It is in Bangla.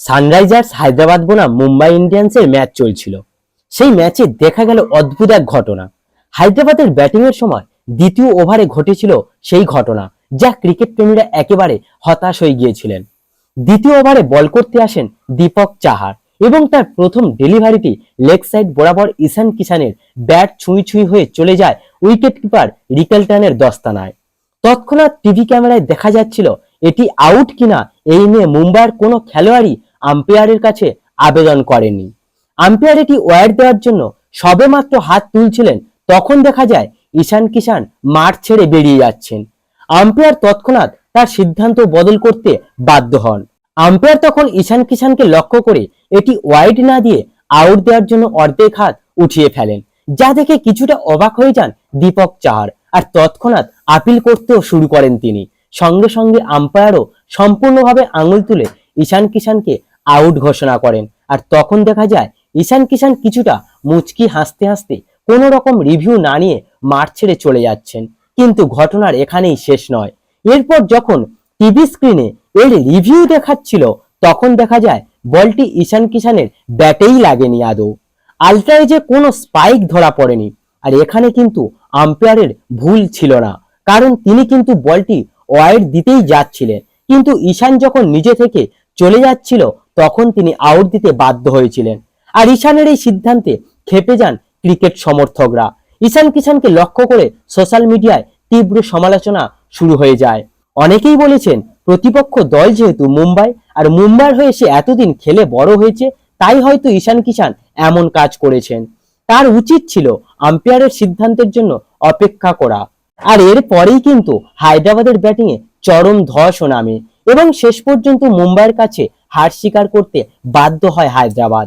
সানরাইজার্স, হায়দ্রাবাদ বনাম মুম্বাই ইন্ডিয়ান্সের ম্যাচ চলছিল। সেই ম্যাচে দেখা গেল অদ্ভুত এক ঘটনা। হায়দ্রাবাদের ব্যাটিং এর সময় দ্বিতীয় ওভারে ঘটেছিল সেই ঘটনা, যা ক্রিকেট প্রেমীরা একেবারে হতাশ হয়ে গিয়েছিলেন। দ্বিতীয় ওভারে বল করতে আসেন দীপক চাহার এবং তার প্রথম ডেলিভারিটি লেগ সাইড বরাবর ঈশান কিষানের ব্যাট ছুঁই ছুঁই হয়ে চলে যায় উইকেট কিপার রিকেলটনের দস্তানায়। তৎক্ষণাৎ টিভি ক্যামেরায় দেখা যাচ্ছিল, এটি আউট কিনা এই নিয়ে মুম্বাইয়ের কোনো খেলোয়াড়ই আম্পায়ারের কাছে আবেদন করেনি আম্পায়ার এটি ওয়ার দেওয়ার জন্য সবেমাত্র হাত তুলছিলেন, তখন দেখা যায় ঈশান কিষান মাঠ ছেড়ে বেরিয়ে যাচ্ছেন। আম্পায়ার তৎক্ষণাৎ তার সিদ্ধান্ত বদল করতে বাধ্য হন। আম্পায়ার তখন ঈশান কিষানকে লক্ষ্য করে এটি ওয়াইড না দিয়ে আউট দেওয়ার জন্য অর্ধেক হাত উঠিয়ে ফেলেন, যা দেখে কিছুটা অবাক হয়ে যান দীপক চাহার। আর তৎক্ষণাৎ আপিল করতেও শুরু করেন তিনি। সঙ্গে সঙ্গে আম্পায়ারও সম্পূর্ণভাবে আঙুল তুলে ঈশান কিষানকে আউট ঘোষণা করেন। আর তখন দেখা যায়, ঈশান কিষান কিছুটা মুচকি হাসতে হাসতে কোনো রকম রিভিউ না নিয়ে মাঠ ছেড়ে চলে যাচ্ছেন। কিন্তু ঘটনার এখানেই শেষ নয়। এরপর যখন টিভি স্ক্রিনে এর রিভিউ দেখাচ্ছিল, তখন দেখা যায়, বলটি ঈশান কিষানের ব্যাটেই লাগেনি আদৌ। আলট্রায় যে কোনো স্পাইক ধরা পড়েনি। আর এখানে কিন্তু আম্পায়ারের ভুল ছিল না। কারণ তিনি কিন্তু বলটি ওয়াইড দিতেই যাচ্ছিলেন। কিন্তু ঈশান যখন নিজে থেকে চলে যাচ্ছিল, তখন তিনি আউট দিতে বাধ্য হয়েছিলেন। আর ঈশানের এই সিদ্ধান্তে খেপে যান ক্রিকেট সমর্থকরা। ঈশান কিষানকে লক্ষ্য করে সোশ্যাল মিডিয়ায় তীব্র সমালোচনা শুরু হয়ে যায়। অনেকেই বলেছেন, প্রতিপক্ষ দল যেহেতু মুম্বাই, আর মুম্বাইয়ের হয়ে সে এতদিন খেলে বড় হয়েছে, তাই হয়তো ঈশান কিষান এমন কাজ করেছেন। তার উচিত ছিল আম্পায়ারের সিদ্ধান্তের জন্য অপেক্ষা করা। আর এরপরেই কিন্তু হায়দ্রাবাদের ব্যাটিংয়ে চরম ধসও নামে। এবং শেষ পর্যন্ত মুম্বাইয়ের কাছে হার স্বীকার করতে বাধ্য হয় হায়দ্রাবাদ।